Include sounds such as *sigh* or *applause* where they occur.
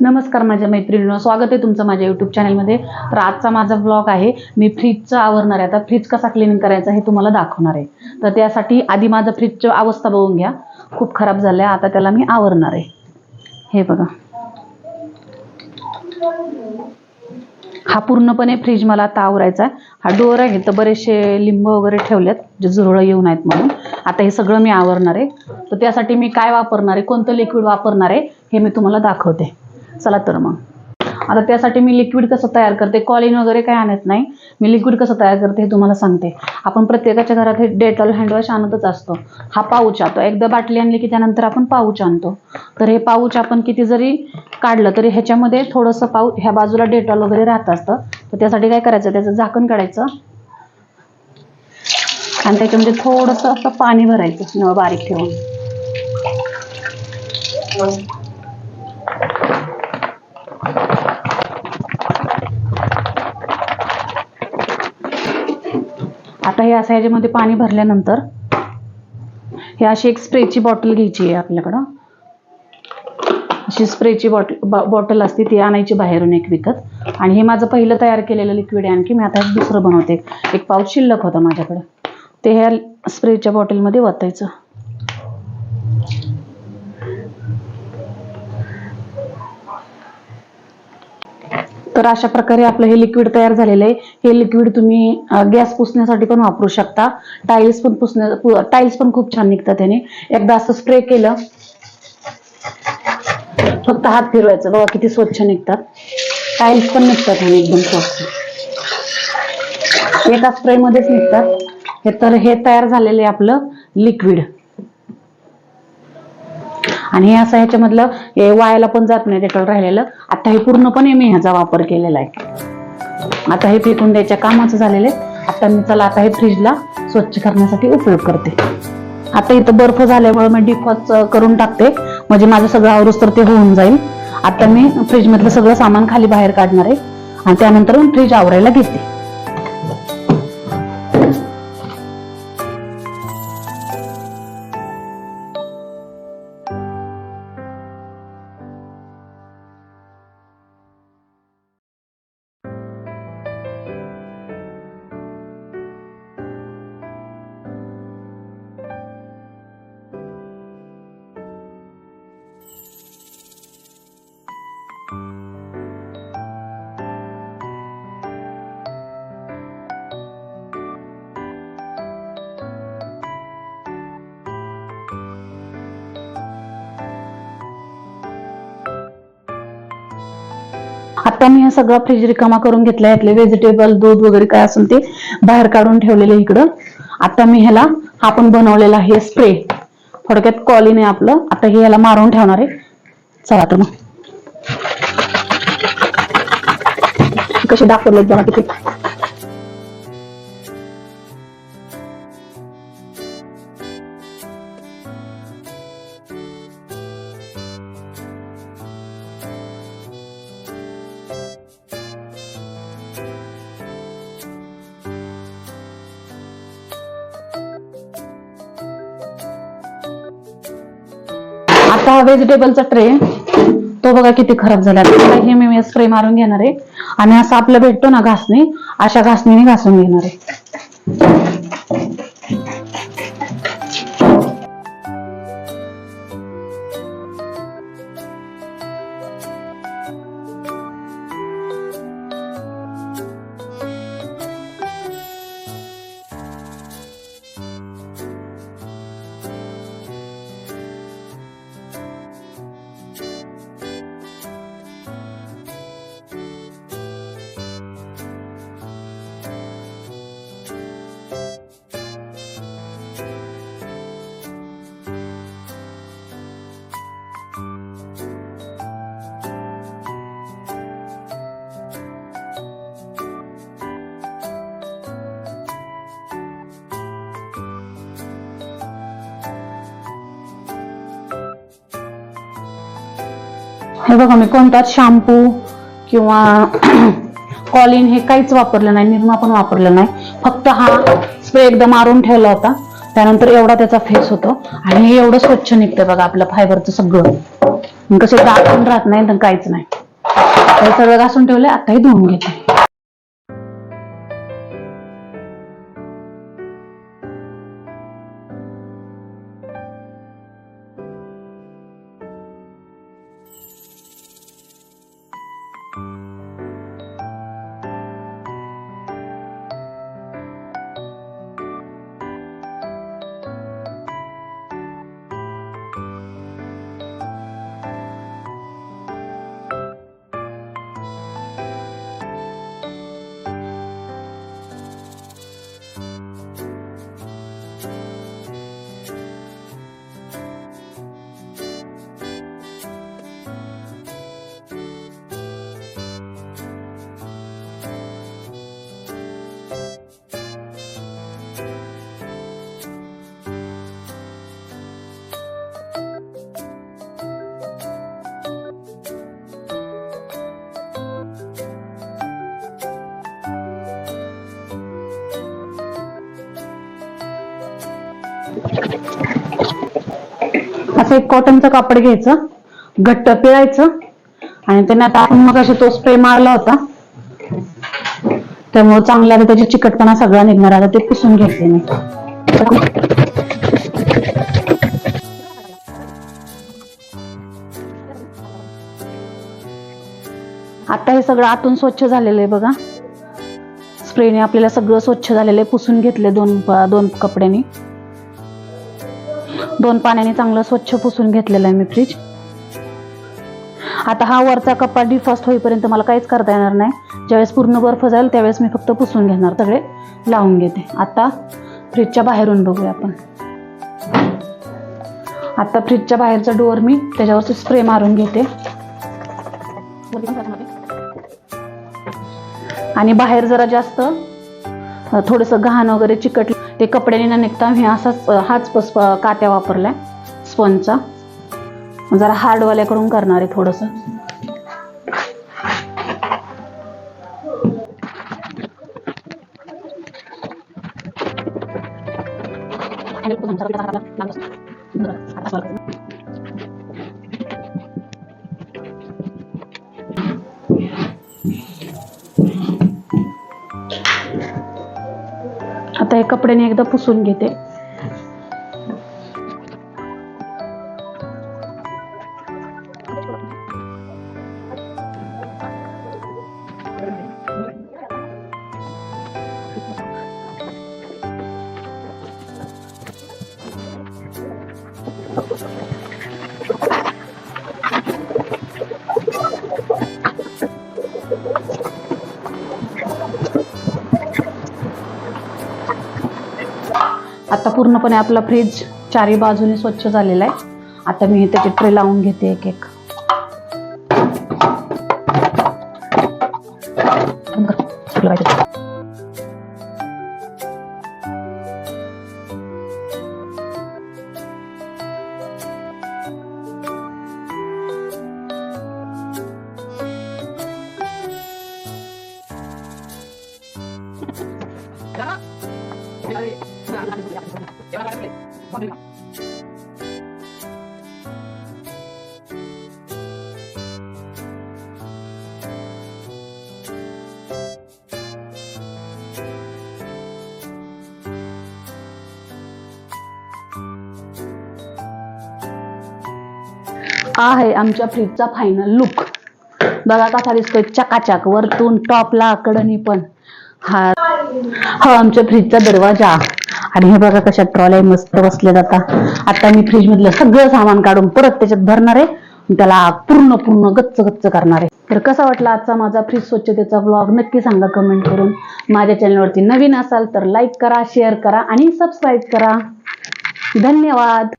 नमस्कार माझ्या मैत्रिणींनो स्वागत आहे तुमचं माझ्या यूट्यूब चॅनलमध्ये तर आजचा माझा ब्लॉग आहे मी फ्रीजचं आवरणार आहे. आता फ्रीज कसा क्लिनिंग करायचा हे तुम्हाला दाखवणार आहे. तर त्यासाठी आधी माझं फ्रीजची अवस्था बघून घ्या. खूप खराब झालं आहे आता त्याला मी आवरणार आहे. हे बघा. हा पूर्णपणे फ्रीज मला आता आवरायचा आहे. हा डोर आहे तर बरेचसे लिंब वगैरे ठेवलेत जे झुरळं येऊ नयेत म्हणून. आता हे सगळं मी आवरणार आहे. तर त्यासाठी मी काय वापरणार आहे कोणतं लिक्विड वापरणार आहे हे मी तुम्हाला दाखवते. चला तर मग. आता त्यासाठी मी लिक्विड कसं तयार करते? कॉलिन वगैरे काय आणत नाही. मी लिक्विड कसं तयार करते हे तुम्हाला सांगते. आपण प्रत्येकाच्या घरात हे डेटॉल हँडवॉश आणतच असतो. हा पाऊच आणतो. एकदा बाटली आणली की त्यानंतर आपण पाऊच आणतो. तर हे पाऊच आपण किती जरी काढलं तरी ह्याच्यामध्ये थोडंसं पाऊ ह्या बाजूला डेटॉल वगैरे राहत असतं. तर त्यासाठी काय करायचं? त्याचं झाकण काढायचं. आणि त्याच्यामध्ये थोडंसं असं पाणी भरायचं. बारीक ठेवून. आता हे असं ह्याच्यामध्ये पाणी भरल्यानंतर हे अशी एक स्प्रेची बॉटल घ्यायची आहे आपल्याकडं. अशी स्प्रेची बॉटल बॉटल असते ती आणायची बाहेरून एक विकत. आणि हे माझं पहिलं तयार केलेलं लिक्विड आहे आणखी. मी आता दुसरं बनवते. एक पाऊच शिल्लक होतं माझ्याकडं. ते ह्या स्प्रेच्या बॉटलमध्ये वतायचं. तर अशा प्रकारे आपलं हे लिक्विड तयार झालेलं आहे. हे लिक्विड तुम्ही गॅस पुसण्यासाठी पण वापरू शकता. टाईल्स पण पुसण्या टाईल्स पण खूप छान निघतात त्याने एकदा असं स्प्रे केलं फक्त हात फिरवायचं. बघा किती स्वच्छ निघतात. टाईल्स पण निघतात आणि एकदम स्वच्छ. एका स्प्रे मध्येच निघतात. हे तर हे तयार झालेलं आहे आपलं लिक्विड आणि हे असं ह्याच्यामधलं हे वायाला पण जात नाही डेटॉल राहिलेलं. आता हे पूर्णपणे मी ह्याचा वापर केलेला आहे. आता हे फेकून द्यायच्या कामाचं झालेलं आहे. आता मी चला आता हे फ्रीजला स्वच्छ करण्यासाठी उपयोग करते. आता इथं बर्फ झाल्यामुळे मी डिफॉज करून टाकते. म्हणजे माझं सगळं आवरूस तर ते होऊन जाईल. आता मी फ्रीजमधलं सगळं सामान खाली बाहेर काढणार आहे. आणि त्यानंतर मी फ्रीज आवरायला घेते. आता मी हे सगळं फ्रीज रिकामा करून घेतला यातले व्हेजिटेबल दूध वगैरे काय असेल ते बाहेर काढून ठेवलेले इकडं. आता मी ह्याला आपण बनवलेला आहे स्प्रे थोडक्यात कॉलिन आहे आपलं. आता हे ह्याला मारून ठेवणार आहे. चला तर मग. कसे दाखवले बघा तिथे. आता व्हेजिटेबलचा ट्रे तो बघा किती खराब झाला. हे मी स्प्रे मारून घेणार आहे. आणि असं आपलं भेटतो ना घासणी अशा घासणीने घासून घेणार आहे. हे बघा मी कोणताच शॅम्पू किंवा *clears throat* कॉलिन हे काहीच वापरलं नाही निरमा पण वापरलं नाही. फक्त हा स्प्रे एकदा मारून ठेवला होता. त्यानंतर एवढा त्याचा फेस होतो. आणि हे एवढं स्वच्छ निघतं बघा आपलं फायबरचं सगळं. कसं दाखवून राहत नाही तर काहीच नाही. हे सगळं घासून ठेवलंय आताही धुवून घेते. असं एक कॉटनचं कापड घ्यायचं घट्ट पिळायचं आणि त्यांना आता मग असे तो स्प्रे मारला होता. त्यामुळे चांगला आता त्याची चिकटपणा सगळा निघणार आता ते पुसून घेतले मी. आता हे सगळं आतून स्वच्छ झालेलं आहे बघा. स्प्रेने आपल्याला सगळं स्वच्छ झालेलं आहे पुसून घेतले दोन दोन कपड्यांनी. दोन पाण्याने चांगलं स्वच्छ पुसून घेतलेलं आहे मी फ्रीज आता हा वरचा कप्पा डिफॉस्ट होईपर्यंत मला काहीच करता येणार नाही. ज्यावेळेस पूर्ण बर्फ जाईल त्यावेळेस मी फक्त पुसून घेणार सगळे लावून घेते. आता फ्रीजच्या बाहेरून बघूया आपण. आता फ्रीजच्या बाहेरचा डोअर मी त्याच्यावरती स्प्रे मारून घेते. आणि बाहेर जरा जास्त थोडस थोडंसं घाण वगैरे चिकट ते कपड्याने न निघता. मी असाच हाच पस कात्या वापरलाय. स्पंजचा. जरा हार्डवाल्याकडून करणार आहे थोडंसं. आता हे कपड्याने एकदा पुसून घेते. आता पूर्णपणे आपला फ्रीज चारी बाजूने स्वच्छ झालेला आहे. आता मी त्याची ट्रे लावून घेते एक एक. हा आहे आमच्या फ्रीजचा फायनल लुक बघा कसा दिसतोय चकाचक वरतून टॉपला कडनी पण. हा. हा आमच्या फ्रीजचा दरवाजा. आणि हे बघा कशा ट्रॉल्या मस्त बसले आता. आता मी फ्रीज मधलं सगळं सामान काढून परत त्याच्यात भरणार आहे. त्याला पूर्ण पूर्ण गच्च गच्च करणार आहे. तर कसा वाटला आजचा माझा फ्रीज स्वच्छतेचा ब्लॉग नक्की सांगा कमेंट करून. माझ्या चॅनलवरती नवीन असाल तर लाईक करा शेअर करा आणि सबस्क्राईब करा. धन्यवाद.